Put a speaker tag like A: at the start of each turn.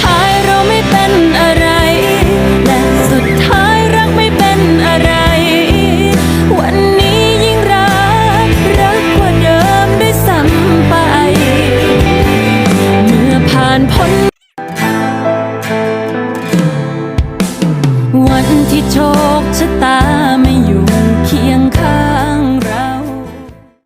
A: ท้ายเราไม่เป็นอะไรและสุดท้ายรักไม่เป็นอะไร วันนี้ยิ่งรักรักกว่าเดิมด้วยซ้ำไป เมื่อผ่านพ้นวันที่โชคชะตา